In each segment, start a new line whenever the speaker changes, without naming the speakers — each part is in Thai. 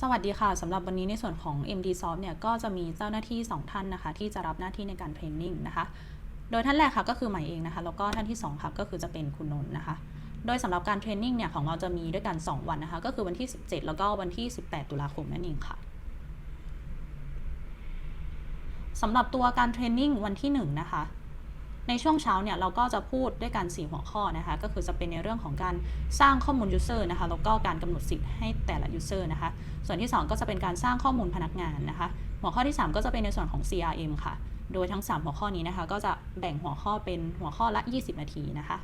สวัสดีค่ะสำหรับวันนี้ในส่วนของ MD Soft เนี่ยก็จะมีเจ้าหน้าที่ 2 ท่านนะคะ ที่จะรับหน้าที่ในการเทรนนิ่งนะคะ โดยท่านแรกค่ะก็คือใหม่เองนะคะ แล้วก็ท่านที่2ค่ะก็คือจะเป็นคุณนนท์นะคะ โดยสำหรับการเทรนนิ่งเนี่ยของเราจะมีด้วยกัน 2 วันนะคะ ก็คือวันที่ 17 แล้วก็วันที่ 18 ตุลาคมนั่นเองค่ะสำหรับตัวการเทรนนิ่งวันที่1นะคะ ในช่วงเช้าเนี่ยเราก็จะพูดด้วยกัน 4 หัวข้อนะคะ ก็คือจะเป็นในเรื่องของการสร้างข้อมูล user นะคะแล้วก็การกำหนดสิทธิ์ให้แต่ละ user นะคะ ส่วนที่ 2 ก็จะเป็นการสร้างข้อมูลพนักงานนะคะ หัวข้อที่ 3 ก็จะเป็นในส่วนของ CRM ค่ะ โดยทั้ง 3 หัวข้อนี้นะคะ ก็จะแบ่งหัวข้อเป็นหัวข้อละ 20 นาทีนะคะ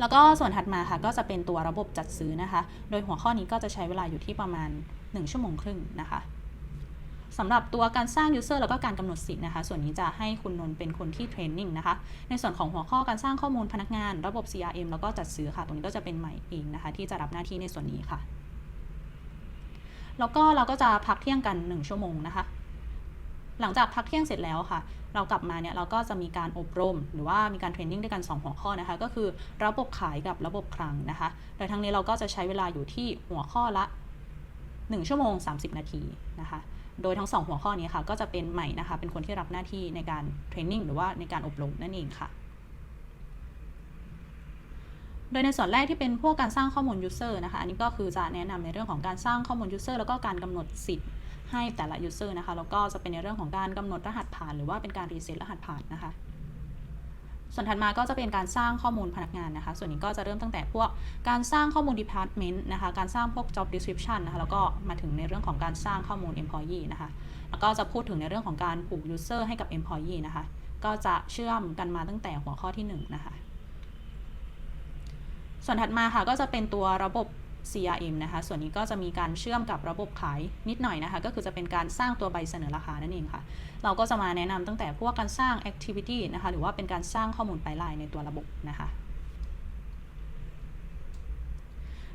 แล้วก็ส่วนถัดมาค่ะก็จะเป็นตัวระบบจัดซื้อนะคะ โดยหัวข้อนี้ก็จะใช้เวลาอยู่ที่ประมาณ 1 ชั่วโมงครึ่งนะคะ สำหรับตัวการสร้าง user แล้วก็การกำหนดสิทธิ์นะคะ ส่วนนี้จะให้คุณนนท์เป็นคนที่เทรนนิ่งนะคะ ในส่วนของหัวข้อการสร้างข้อมูลพนักงาน ระบบ CRM แล้วก็จัดซื้อค่ะ ตรงนี้ก็จะเป็นใหม่เองนะคะ ที่จะรับหน้าที่ในส่วนนี้ค่ะ แล้วก็เราก็จะพักเที่ยงกัน 1 ชั่วโมงนะคะ หลังจากพักเที่ยงเสร็จแล้วค่ะ เรากลับมาเนี่ยเราก็จะมีการอบรม หรือว่ามีการเทรนนิ่งด้วยกัน 2 หัวข้อนะคะ ก็คือระบบขายกับระบบคลังนะคะ โดยทั้งนี้เราก็จะใช้เวลาอยู่ที่หัวข้อละ 1 ชั่วโมง 30 นาทีนะคะ โดยทั้ง 2 หัวข้อนี้ค่ะ ก็จะเป็นใหม่นะคะ เป็นคนที่รับหน้าที่ในการเทรนนิ่งหรือว่าในการอบรมนั่นเองค่ะ โดยในส่วนแรกที่เป็นพวกการสร้างข้อมูล user นะคะ อันนี้ก็คือจะแนะนำในเรื่องของการสร้างข้อมูล user แล้วก็การกำหนดสิทธิ์ให้แต่ละ user นะคะ แล้วก็จะเป็นในเรื่องของการกำหนดรหัสผ่าน หรือว่าเป็นการรีเซ็ตรหัสผ่านนะคะ ส่วนถัดมาก็จะเป็นการสร้างข้อมูลพนักงานนะคะ ส่วนนี้ก็จะเริ่มตั้งแต่พวกการสร้างข้อมูล department นะคะ การสร้างพวก job description นะคะ แล้วก็มาถึงในเรื่องของการสร้างข้อมูล employee นะคะ แล้วก็จะพูดถึงในเรื่องของการผูก user ให้กับ employee นะคะ ก็จะเชื่อมกันมาตั้งแต่หัวข้อที่ 1 นะคะ ส่วนถัดมาค่ะก็จะเป็นตัวระบบ CRM นะคะ ส่วนนี้ก็จะมีการเชื่อมกับระบบขายนิดหน่อยนะคะ ก็คือจะเป็นการสร้างตัวใบเสนอราคานั่นเองค่ะ เราก็จะมาแนะนำตั้งแต่พวกการสร้าง activity นะคะ หรือว่าเป็นการสร้างข้อมูลปลายในตัวระบบนะคะ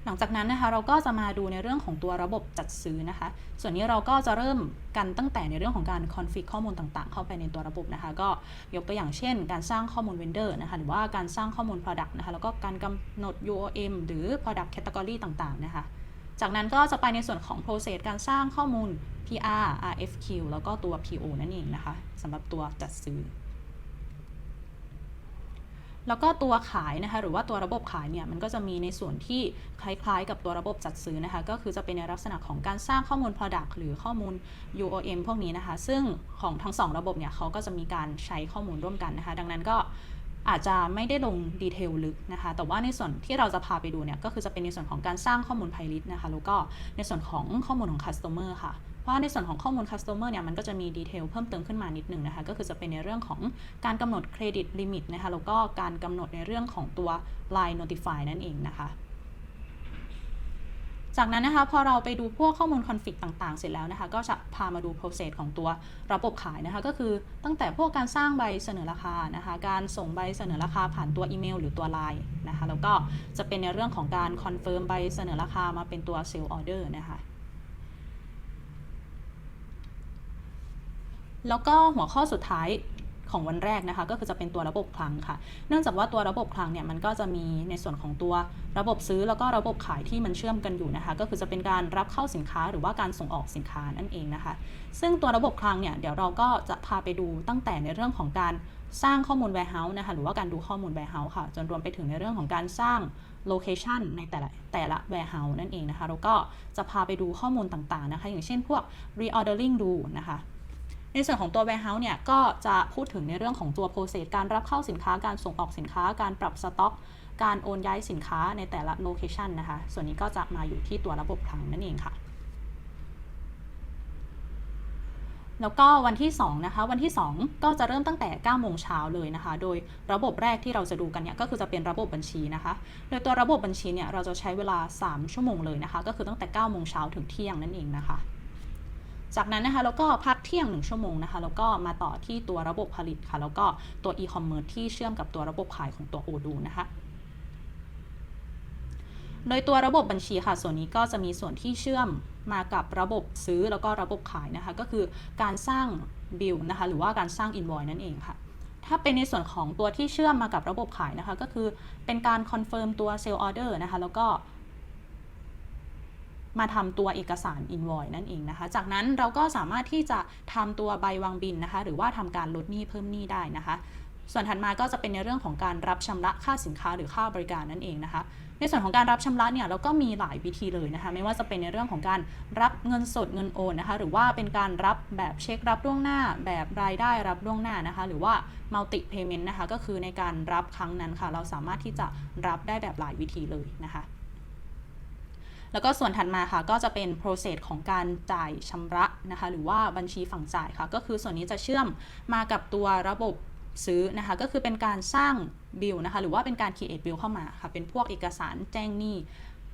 หลังจากนั้นนะคะเราก็จะมาดูในเรื่องของตัวระบบจัดซื้อนะคะ ส่วนนี้เราก็จะเริ่มกันตั้งแต่ในเรื่องของการคอนฟิกข้อมูลต่างๆ เข้าไปในตัวระบบนะคะ ก็ยกตัวอย่างเช่น การสร้างข้อมูล vendor นะคะหรือว่าการสร้างข้อมูล product นะคะแล้วก็การกำหนด UOM หรือ product category ต่างๆนะคะจากนั้นก็จะไปในส่วนของ process การสร้างข้อมูล PR RFQ แล้วก็ตัว PO นั่นเองนะคะสำหรับตัวจัดซื้อ แล้วก็ตัวขายนะคะหรือว่าตัวระบบขายเนี่ยมันก็จะมีในส่วนที่คล้ายๆ กับตัวระบบจัดซื้อนะคะก็คือจะเป็นในลักษณะของการสร้างข้อมูล Product หรือข้อมูล UOM พวกนี้นะคะ ซึ่งของทั้งสองระบบเนี่ยเขาก็จะมีการใช้ข้อมูลร่วมกันนะคะ ดังนั้นก็อาจจะไม่ได้ลงดีเทลลึกนะคะ แต่ว่าในส่วนที่เราจะพาไปดูเนี่ยก็คือจะเป็นในส่วนของการสร้างข้อมูล Pilot นะคะ แล้วก็ในส่วนของข้อมูลของ Customer ค่ะ ว่าในส่วนของข้อมูล customer เนี่ยมันก็จะมีดีเทลเพิ่มเติมขึ้นมานิดหนึ่งนะคะ ก็คือจะเป็นในเรื่องของการกำหนดเครดิตลิมิตนะคะแล้วก็การกำหนดในเรื่องของตัว line notify นั่นเองนะคะจากนั้นนะคะพอเราไปดูพวกข้อมูลคอนฟ lict ต่างๆ เสร็จแล้วนะคะ ก็จะพามาดู process ของตัวระบบขายนะคะ ก็คือตั้งแต่พวกการสร้างใบเสนอราคานะคะ การส่งใบเสนอราคาผ่านตัวอีเมลหรือตัว Line นะคะ แล้วก็จะเป็นในเรื่องของการคอนเฟิร์มใบเสนอราคามาเป็นตัว sale order นะคะ แล้วก็หัวข้อสุดท้ายของวันแรกนะคะก็คือจะเป็นตัวระบบคลังค่ะ เนื่องจากว่าตัวระบบคลังเนี่ยมันก็จะมีในส่วนของตัวระบบซื้อแล้วก็ระบบขายที่มันเชื่อมกันอยู่นะคะ ก็คือจะเป็นการรับเข้าสินค้าหรือว่าการส่งออกสินค้านั่นเองนะคะ ซึ่งตัวระบบคลังเนี่ยเดี๋ยวเราก็จะพาไปดูตั้งแต่ในเรื่องของการสร้างข้อมูล warehouse นะคะหรือว่าการดูข้อมูล warehouse ค่ะ จนรวมไปถึงในเรื่องของการสร้าง location ในแต่ละแต่ละ warehouse นั่นเองนะคะแล้วก็จะพาไปดูข้อมูลต่างๆนะคะ อย่างเช่นพวก reordering ดูนะคะ ในส่วนของตัว warehouse เนี่ยก็จะพูดถึงในเรื่องของตัว process การรับเข้าสินค้าการส่งออกสินค้า การปรับสต็อก การโอนย้ายสินค้าในแต่ละ location นะคะ ส่วนนี้ก็จะมาอยู่ที่ตัวระบบคลังนั่นเองค่ะ แล้วก็วันที่2นะคะ วันที่ 2 ก็จะเริ่มตั้งแต่9โมงเช้าเลยนะคะ โดยระบบแรกที่เราจะดูกันเนี่ยก็คือจะเป็นระบบบัญชีนะคะ โดยตัวระบบบัญชีเนี่ยเราจะใช้เวลา 3 ชั่วโมงเลยนะคะ ก็คือตั้งแต่9โมงเช้าถึงเที่ยงนั่นเองนะคะ จากนั้นนะคะแล้วก็พักเที่ยง 1 ชั่วโมงนะคะแล้วก็มาต่อที่ตัวระบบผลิตค่ะ แล้วก็ตัว e-commerce ที่เชื่อมกับตัวระบบขายของตัว Odoo นะคะโดยตัวระบบบัญชีค่ะ ส่วนนี้ก็จะมีส่วนที่เชื่อมมากับระบบซื้อแล้วก็ระบบขายนะคะ ก็คือการสร้างบิลนะคะ หรือว่าการสร้าง invoice นั่นเองค่ะ ถ้าเป็นในส่วนของตัวที่เชื่อมมากับระบบขายนะคะ ก็คือเป็นการคอนเฟิร์มตัว sale order นะคะ แล้วก็ มาทำตัวเอกสาร invoice นั่นเองนะคะ จากนั้นเราก็สามารถที่จะทำตัวใบวางบินนะคะ หรือว่าทำการลดหนี้เพิ่มหนี้ได้นะคะ ส่วนถัดมาก็จะเป็นในเรื่องของการรับชำระค่าสินค้าหรือค่าบริการนั่นเองนะคะในส่วนของการรับชำระเนี่ยเราก็มีหลายวิธีเลยนะคะ ไม่ว่าจะเป็นในเรื่องของการรับเงินสดเงินโอนนะคะ หรือว่าเป็นการรับแบบเช็ครับ ล่วงหน้า แบบรายได้รับล่วงหน้านะคะ หรือว่า multi payment นะคะ ก็คือในการรับครั้งนั้นค่ะ เราสามารถที่จะรับได้แบบหลายวิธีเลยนะคะ แล้วก็ส่วนถัดมาค่ะก็จะเป็น process ของการจ่ายชำระนะคะ หรือว่าบัญชีฝั่งจ่ายค่ะ ก็คือส่วนนี้จะเชื่อมมากับตัวระบบซื้อนะคะ ก็คือเป็นการสร้างบิลนะคะ หรือว่าเป็นการ create bill เข้ามาค่ะ เป็นพวกเอกสารแจ้งหนี้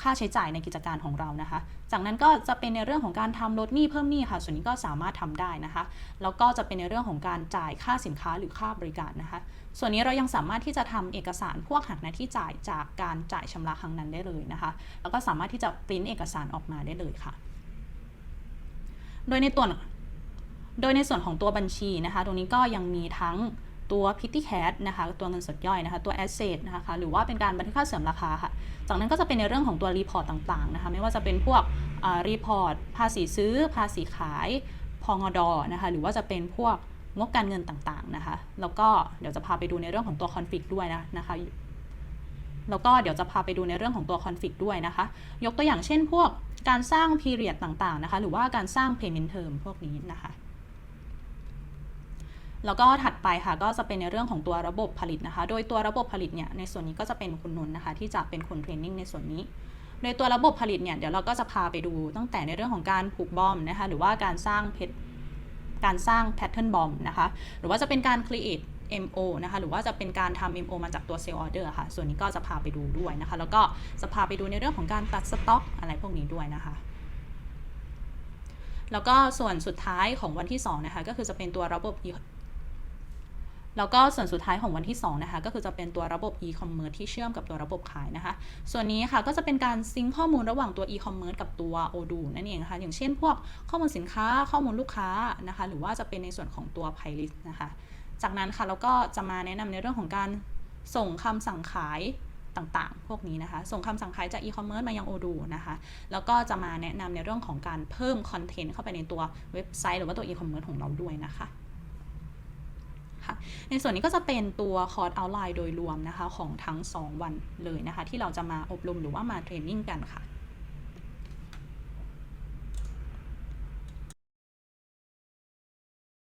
ค่าใช้จ่ายในกิจการของเรานะคะ จากนั้นก็จะเป็นในเรื่องของการทำลดหนี้เพิ่มหนี้ค่ะ ส่วนนี้ก็สามารถทำได้นะคะ แล้วก็จะเป็นในเรื่องของการจ่ายค่าสินค้าหรือค่าบริการนะคะ ส่วนนี้เรายังสามารถที่จะทำเอกสารพวกหักหน้าที่จ่ายจากการจ่ายชำระครั้งนั้นได้เลยนะคะ แล้วก็สามารถที่จะปริ้นเอกสารออกมาได้เลยค่ะ โดยในตัวโดยในส่วนของตัวบัญชีนะคะ ตรงนี้ก็ยังมีทั้ง ตัว petty cash นะคะตัวเงินสดย่อยนะคะตัว asset นะคะหรือว่าเป็นการบันทึกค่าเสื่อมราคาค่ะ จากนั้นก็จะเป็นในเรื่องของตัว report ต่างๆนะคะไม่ว่าจะเป็นพวก report ภาษีซื้อ ภาษีขายพองดนะคะหรือว่าจะเป็นพวกงบการเงินต่างๆนะคะ แล้วก็เดี๋ยวจะพาไปดูในเรื่องของตัว config ด้วยนะนะคะแล้วก็เดี๋ยวจะพาไปดูในเรื่องของตัว config ด้วยนะคะ ยกตัวอย่างเช่นพวกการสร้าง period ต่างๆนะคะ หรือว่าการสร้าง payment term พวกนี้นะคะ แล้วก็ถัดไปค่ะก็จะเป็นในเรื่องของตัวระบบผลิตนะคะ โดยตัวระบบผลิตเนี่ยในส่วนนี้ก็จะเป็นคุณนนท์นะคะ ที่จะเป็นคนเทรนนิ่งในส่วนนี้โดยตัวระบบผลิตเนี่ยเดี๋ยวเราก็จะพาไปดูตั้งแต่ในเรื่องของการผูกบอมนะคะหรือว่าการสร้างเพชรการสร้างแพทเทิร์นบอมนะคะหรือว่าจะเป็นการ create MO นะคะหรือว่าจะเป็นการทำ MO มาจากตัว Sale Order ค่ะ ส่วนนี้ก็จะพาไปดูด้วยนะคะ แล้วก็จะพาไปดูในเรื่องของการตัดสต็อกอะไรพวกนี้ด้วยนะคะ แล้วก็ส่วนสุดท้ายของวันที่2นะคะก็คือจะเป็นตัวระบบ แล้วก็ส่วนสุดท้ายของวันที่2นะคะก็คือจะเป็นตัวระบบ e-commerce ที่เชื่อมกับตัวระบบขายนะคะ ส่วนนี้ค่ะก็จะเป็นการซิงข้อมูลระหว่างตัว e-commerce กับตัว Odoo นั่นเองนะคะอย่างเช่นพวกข้อมูลสินค้าข้อมูลลูกค้านะคะหรือว่าจะเป็นในส่วนของตัว playlist นะคะ จากนั้นค่ะเราก็จะมาแนะนำในเรื่องของการส่งคำสั่งขายต่างๆ พวกนี้นะคะ ส่งคำสั่งขายจาก e-commerce มายัง Odoo นะคะ แล้วก็จะมาแนะนำในเรื่องของการเพิ่มคอนเทนต์เข้าไปในตัวเว็บไซต์หรือว่าตัว e-commerce ของเราด้วยนะคะ ในส่วนนี้ก็จะเป็นตัวคอร์สเอาไลน์โดยรวมนะคะของทั้ง 2 วันเลยนะคะ ที่เราจะมาอบรมหรือว่ามาเทรนนิ่งกันค่ะ